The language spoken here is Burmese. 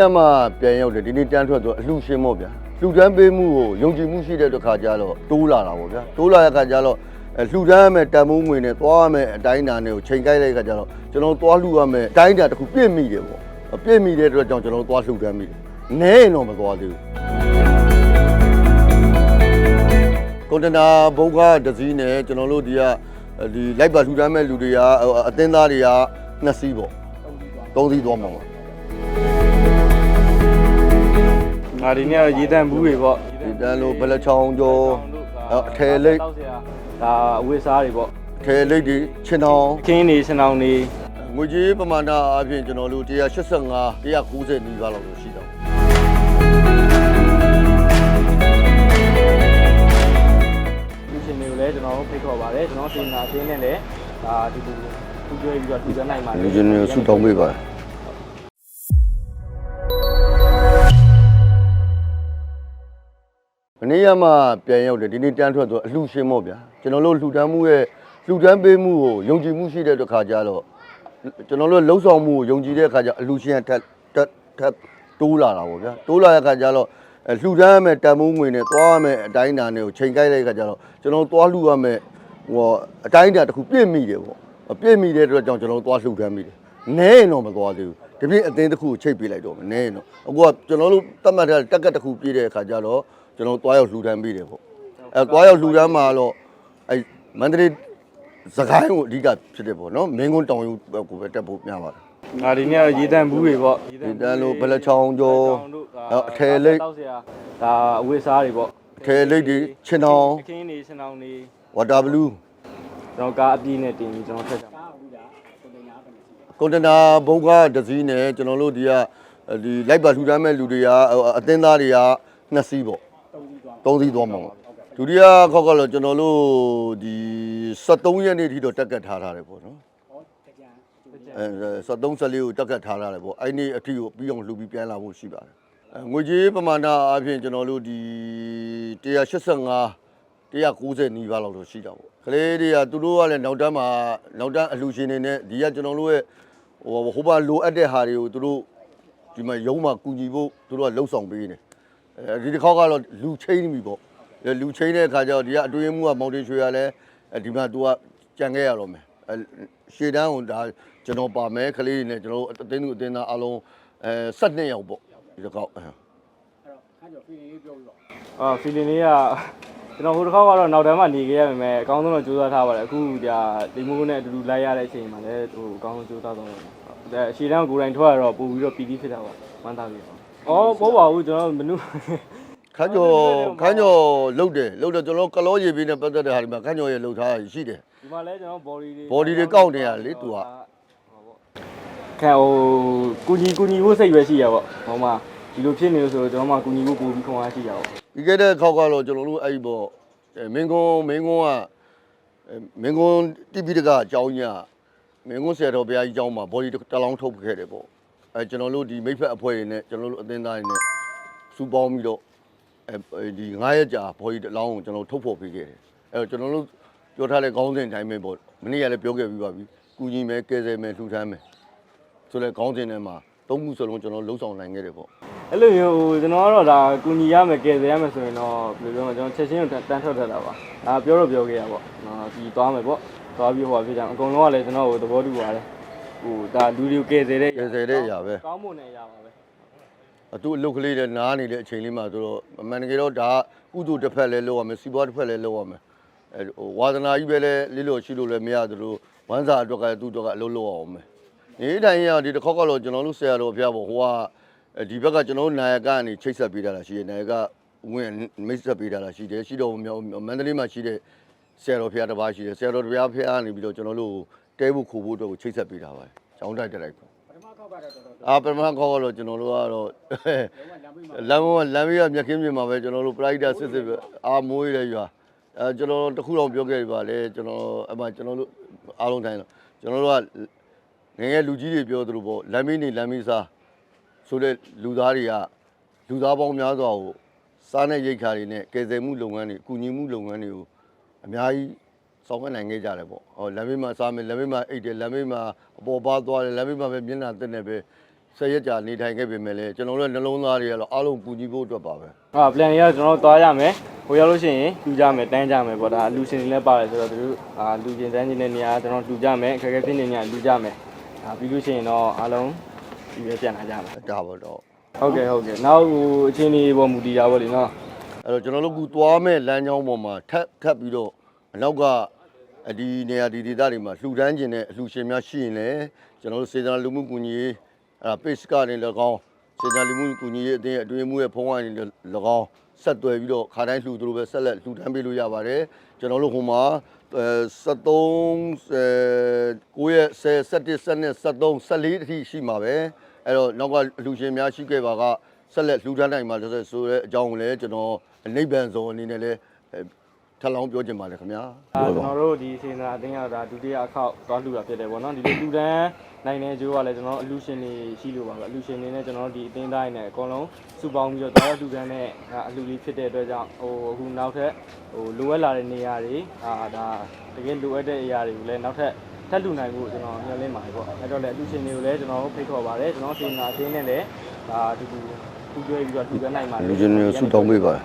ကမှပြန်ရောက်တယ်ဒီနေ့တန်းထွက်တော့အလှရှင်ပေါ့ဗျာလှူဒန်းပေးမှုကိုယုံကြည်မှုရှိတဲ့တစ်ခါကျတော့တိုးလာတာပေါ့ဗျာတိုးလာတဲ့ခါကျတော့အဲလှူဒန်းရမယ်တန်မိုးငွေနဲ့သွားရမယ်အတိုင်းအတာနဲ့ကိုချိန်ကိုက်လိုက်တဲ့ခါကျတော့ကျွန်တော်သွားလှူရမယ်အတိုင်းအတာတစ်ခုပြည့်မိတယ်ပေါ့ပြည့်မိတဲ့အတွက်ကြောင့်ကျွန်တော်သွားလှူဒန်းမိတယ်နဲရင်တော့မသွားသေးဘူးကွန်တနာဘုတ်ကတစ်စီးနဲ့ကျွန်တော်တို့ဒီကဒီလိုက်ပါလှူဒန်းမဲ့လူတွေကအသင်းသားတွေကနှစ်စီးပေါ့သုံးစီးသွားမှာပါ ငါဒီနေ့ကတော့ရေတန့်ဘူးတွေပေါ့ဒီတန်းလို့ဘလက်ချောင်းကျော်အထယ်လိတ်တောက်ဆရာဒါအဝိစားတွေပေါ့အထယ်လိတ်ဒီချင်းတောင်ခင်းနေစင်အောင်နေငွေကြီးပမာဏအပြင်ကျွန်တော်တို့185 190နီးပါးလောက်လို့ရှိတော့လူရှင်တွေကိုလည်းကျွန်တော်တို့ဖိတ်ခေါ်ပါတယ်ကျွန်တော်စေနာအင်းနဲ့လည်းဒါဒီလိုသူကျွေးပြီးတော့သူကျွမ်းနိုင်ပါတယ်လူချင်းတွေဆုတောင်းပေးပါမ နေ့ကမှပြန်ရောက်တယ်ဒီနေ့တန်းထွက်တော့အလှရှင်ပေါ့ဗျာကျွန်တော်တို့လှူဒန်းမှုရဲ့လှူဒန်းပေးမှုကိုယုံကြည်မှုရှိတဲ့တစ်ခါကျတော့ကျွန်တော်တို့လှုပ်ဆောင်မှုကိုယုံကြည်တဲ့အခါကျအလှရှင်ကထက်တက်ထက်တိုးလာတာပေါ့ဗျာတိုးလာတဲ့အခါကျတော့အဲလှူဒန်းရမယ်တန်မိုးငွေနဲ့သွားရမယ်အတိုင်းအတာနဲ့ကိုချိန်ကိုက်လိုက်တဲ့အခါကျတော့ကျွန်တော်သွားလှူရမယ်ဟိုအတိုင်းအတာတစ်ခုပြည့်မိတယ်ပေါ့ပြည့်မိတဲ့အတွက်ကြောင့်ကျွန်တော်သွားလှူဒန်းမိတယ်နဲရင်တော့မသွားသေးဘူးဒီပြည့်အသင်းတစ်ခုကိုချိတ်ပေးလိုက်တော့မယ်နဲရင်တော့အခုကကျွန်တော်တို့တတ်မှတ်တဲ့တက်ကတ်တစ်ခုပြည့်တဲ့အခါကျတော့ ကျွန်တော်သွားရောက်လှူဒန်းမိတယ်ပေါ့အဲသွားရောက်လှူဒန်းမှာတော့အဲမန္တလေးစကိုင်းကိုအဓိကဖြစ်တယ်ပေါ့နော်မင်းကွန်းတောင်ယူဘက်ကိုပဲတက်ဖို့များပါတယ်ငါဒီနေ့ကတော့ရေတန့်ဘူးတွေပေါ့ဒီတန်းလို့ဘလက်ချောင်းကျော်အထယ်လိတ်တောက်ဆရာဒါအဝိစားတွေပေါ့အထယ်လိတ်ဒီချင်းတောင်ခင်းနေစင်အောင်နေဝါတာဘလူးကျွန်တော်ကားအပြည့်နဲ့တင်ပြီးကျွန်တော်ထက်ကြပါကွန်တနာဘုတ်ကတစ်စီးနဲ့ကျွန်တော်တို့ဒီကဒီလိုက်ပါလှူဒန်းမဲ့လူတွေကအသင်းသားတွေကနှစ်စီးပေါ့ သုံးစီးသွားမှာပေါ့ဒုတိယခေါက်ကတော့ကျွန်တော်တို့ဒီ73ရက်နေ့ထိတော့တက်ကတ်ထားထားတယ်ပေါ့နော်အဲ73 14ကိုတက်ကတ်ထားထားတယ်ပေါ့အဲ့ဒီအထိကိုပြီးအောင်လှူပြီးပြန်လာဖို့ရှိပါတယ်အဲငွေကြေးပမာဏအပြင်ကျွန်တော်တို့ဒီ185 190နီးပါးလောက်တော့ရှိတာပေါ့ကလေးတွေကသူတို့ကလည်းနောက်တန်းမှာနောက်တန်းအလှူရှင်တွေနဲ့ဒီကကျွန်တော်တို့ရဲ့ဟိုဟိုဘာလိုအပ်တဲ့ဟာတွေကိုသူတို့ဒီမှာရုံးမှာကူညီဖို့သူတို့ကလှုပ်ဆောင်ပေးနေ အဲဒီတစ်ခေါက်ကတော့လူချင်းနေပြီပေါ့အဲလူချင်းတဲ့အခါကျတော့ဒီကအတွင်းမှုကမောင်တင်ရွှေရလဲအဲဒီမှာသူကကြံခဲ့ရတော့မယ်အဲရှေ့တန်းကိုဒါကျွန်တော်ပါမယ်ကလေးတွေနဲ့ကျွန်တော်တို့အတင်းသူအတင်းသားအလုံးအဲ12ယောက်ပေါ့ဒီတစ်ခေါက်အဲအာ feeling လေးကကျွန်တော်ဟိုတစ်ခေါက်ကတော့နောက်တန်းမှာနေခဲ့ရမယ်အကောင်းဆုံးတော့ကြိုးစားထားပါတယ်အခုဒါဒီမိုးနဲ့အတူတူလိုက်ရတဲ့အချိန်မှာလည်းဟိုအကောင်းဆုံးကြိုးစားတော့တယ်ဒါအရှိတန်းကိုယ်တိုင်ထွက်ရတော့ပို့ပြီးတော့ပီတိဖြစ်တာပေါ့ဝမ်းသာပြီပေါ့ အော်ဘောပါဘူးကျွန်တော်မနုခန်းကျော်ခန်းကျော်လုတ်တယ်လုတ်တယ်ကျွန်တော်ကလောရေပေးနဲ့ပတ်သက်တဲ့ဟာဒီမှာခန်းကျော်ရေလုတ်ထားတာရှိတယ်ဒီမှာလည်းကျွန်တော် body တွေ body တွေကောက်နေရလေသူကခံဟိုကူညီကူညီဖို့စိတ်ပဲရှိရပေါ့ဟိုမှာဒီလိုဖြစ်နေလို့ဆိုတော့ကျွန်တော်မှကူညီဖို့ပို့ပြီးခွန်အားရှိရပေါ့ဒီကဲတဲ့ခေါက်ကတော့ကျွန်တော်တို့အဲ့ဒီပေါ့အဲမင်းကွန်းမင်းကွန်းကအဲမင်းကွန်းတိပိတကအကြောင်းကြီးကမင်းကွန်းဆရာတော်ဘုရားကြီးအကြောင်းမှာ body တစ်လောင်းထုတ်ခဲ့တယ်ပေါ့ အဲကျွန်တော်တို့ဒီမိဖက်အဖွဲ့တွေနဲ့ကျွန်တော်တို့အသင်းသားတွေနဲ့စူပေါင်းပြီးတော့အဲဒီ9ရက်ကြာ body တစ်လောင်းကိုကျွန်တော်ထုတ်ဖော်ပေးခဲ့တယ်အဲတော့ကျွန်တော်တို့ပြောထားတဲ့ခေါင်းစဉ်အတိုင်းပဲပေါ့မနေ့ကလည်းပြောခဲ့ပြီးပါပြီကုညီမယ်ကယ်ဆယ်မယ်လှူဒန်းမယ်ဆိုတဲ့ခေါင်းစဉ်ထဲမှာသုံးခုစလုံးကျွန်တော်လှုပ်ဆောင်နိုင်ခဲ့တယ်ပေါ့အဲ့လိုမျိုးဟိုကျွန်တော်ကတော့ဒါကူညီရမယ်ကယ်ဆယ်ရမယ်ဆိုရင်တော့ဘယ်လိုပြောမလဲကျွန်တော်ချက်ချင်းကိုတန်းထွက်ထက်တာပါဒါပြောတော့ပြောခဲ့ရပေါ့နော်ဒီသွားမယ်ပေါ့သွားပြီးဟိုပါဖြစ်ကြအောင်အကုန်လုံးကလည်းကျွန်တော်ဟိုသဘောတူပါတယ် ဟိုဒါလူတွေကိုကယ်ဆယ်တဲ့ကယ်ဆယ်တဲ့အရာပဲ ကောင်းမွန်တဲ့အရာပါပဲအတူအလုတ်ကလေးတွေနားနေတဲ့အချိန်လေးမှာဆိုတော့အမှန်တကယ်တော့ဒါကုသိုလ်တစ်ဖက်လဲလုပ်ရမယ်စီးပွားတစ်ဖက်လဲလုပ်ရမယ်အဲဟိုဝါသနာကြီးပဲလဲလေးလို့ရှိလို့လဲမရသလိုဝမ်းစာအတွက်ကသူ့အတွက်ကအလုပ်လုပ်အောင်မယ်နေတိုင်းရဒီတစ်ခေါက်ကတော့ကျွန်တော်တို့ဆရာတော်ဘုရားပေါ့ဟိုကဒီဘက်ကကျွန်တော်တို့နာယကကနေချိတ်ဆက်ပေးတာလားရှိတယ်နာယကဝင်မိတ်ဆက်ပေးတာလားရှိတယ်ရှိတော့မြောက်မန္တလေးမှာရှိတဲ့ဆရာတော်ဘုရားတစ်ပါးရှိတယ်ဆရာတော်ဘုရားဘုရားကနေပြီးတော့ကျွန်တော်တို့ တဲဖို့ခိုးဖို့အတွက်ကိုချိတ်ဆက်ပေးတာပါကျောင်းတိုက်တိုက်ကိုအာပထမခေါက်ကတော့ကျွန်တော်တို့ကတော့လမ်းပေါ်လမ်းဘေးကမြက်ခင်းပြင်မှာပဲကျွန်တော်တို့ပရိုက်တာစစ်စစ်ပဲအာမိုးရတဲ့ရွာအဲကျွန်တော်တခုတော့ပြောခဲ့ပါလေကျွန်တော်အမှကျွန်တော်တို့အားလုံးတိုင်းတော့ကျွန်တော်တို့ကငယ်ငယ်လူကြီးတွေပြောသလိုပေါ့လမ်းမေးနေလမ်းမေးစားဆိုတဲ့လူသားတွေကလူသားပေါင်းများစွာကိုစားတဲ့ရိတ်ခါတွေနဲ့ကယ်ဆယ်မှုလုပ်ငန်းတွေကုညီမှုလုပ်ငန်းတွေကိုအများကြီး ဆောင်ရွက်နိုင်ခဲ့ကြတယ်ပေါ့ဟောလမ်းမေးမှာစားမယ်လမ်းမေးမှာအိတ်တယ်လမ်းမေးမှာအပေါ်ပါသွားတယ်လမ်းမေးမှာပဲမျက်နှာတက်နေပဲဆက်ရက်ကြာနေထိုင်ခဲ့ပေမဲ့လည်းကျွန်တော်တို့နှလုံးသားတွေကတော့အားလုံးပူညီဖို့အတွက်ပါပဲဟာ plan တွေကကျွန်တော်တို့သွားရမယ်ဟိုရောက်လို့ရှိရင်လူကြမယ်တန်းကြမယ်ပေါ့ဒါလူရှင်တွေလည်းပါတယ်ဆိုတော့သူတို့အာလူရှင်တန်းချင်းတဲ့နေရာကျွန်တော်လူကြမယ်အခက်အခဲဖြစ်နေနေရလူကြမယ်အာပြီးလို့ရှိရင်တော့အားလုံးဒီပဲပြန်လာကြမယ်ဒါပါတော့ဟုတ်ကဲ့ဟုတ်ကဲ့နောက်ဟိုအချင်းကြီးပေါ်မူတည်တာပေါ့လေနော်အဲ့တော့ကျွန်တော်တို့ကူသွားမဲ့လမ်းကြောင်းပေါ်မှာထပ်ထပ်ပြီးတော့အနောက်ကအ ဒီနေရာဒီဒေသတွေမှာလှူဒန်းခြင်းနဲ့အလှူရှင်များရှိရင်လည်းကျွန်တော်တို့စေတနာလူမှုကူညီရေးအဲ့ဒါ page ကနေ၎င်းစေတနာလူမှုကူညီရေးအသင်းအတွင်းမှုရဲ့ဖုန်းကနေ၎င်းဆက်သွယ်ပြီးတော့ခါတိုင်းလှူသူတို့ပဲဆက်လက်လှူဒန်းပေးလို့ရပါတယ်ကျွန်တော်တို့ဟိုမှာအဲ73အဲ9ရက်10 17 17 73 14အထိရှိမှာပဲအဲ့တော့နောက်ကအလှူရှင်များရှိခဲ့ပါကဆက်လက်လှူဒန်းနိုင်မှာဆိုတဲ့ဆိုတဲ့အကြောင်းကိုလည်းကျွန်တော်အနိဗ္ဗာန်ဇုံအနေနဲ့လည်းအဲ ထပ်လောင်းပြောချင်ပါတယ်ခင်ဗျာအာကျွန်တော်တို့ဒီစေနာအတင်းရတာဒုတိယအခေါက်သွားလှူတာဖြစ်တယ်ပေါ့နော်ဒီလိုလူတန်းနိုင်တဲ့ကျိုးကလည်းကျွန်တော်အလူရှင်တွေရှိလို့ပါပဲအလူရှင်တွေနဲ့ကျွန်တော်တို့ဒီအတင်းတိုင်းနဲ့အကုန်လုံးစုပေါင်းပြီးတော့သွားလူတန်းနဲ့အလူလေးဖြစ်တဲ့အတွက်ကြောင့်ဟိုအခုနောက်ထပ်ဟိုလိုအပ်လာတဲ့နေရာတွေအာဒါတကယ်လိုအပ်တဲ့အရာတွေကိုလည်းနောက်ထပ်ထပ်လူနိုင်ဖို့ကျွန်တော်မျှော်လင့်ပါတယ်ပေါ့အဲ့တော့လည်းအလူရှင်တွေကိုလည်းကျွန်တော်ဖိတ်ခေါ်ပါတယ်ကျွန်တော်စေနာအတင်းနဲ့လည်းဒါအတူတူပူးတွဲပြီးတော့လူတန်းနိုင်ပါတယ်လူချင်းတွေဆူတောင်းပေးပါတယ်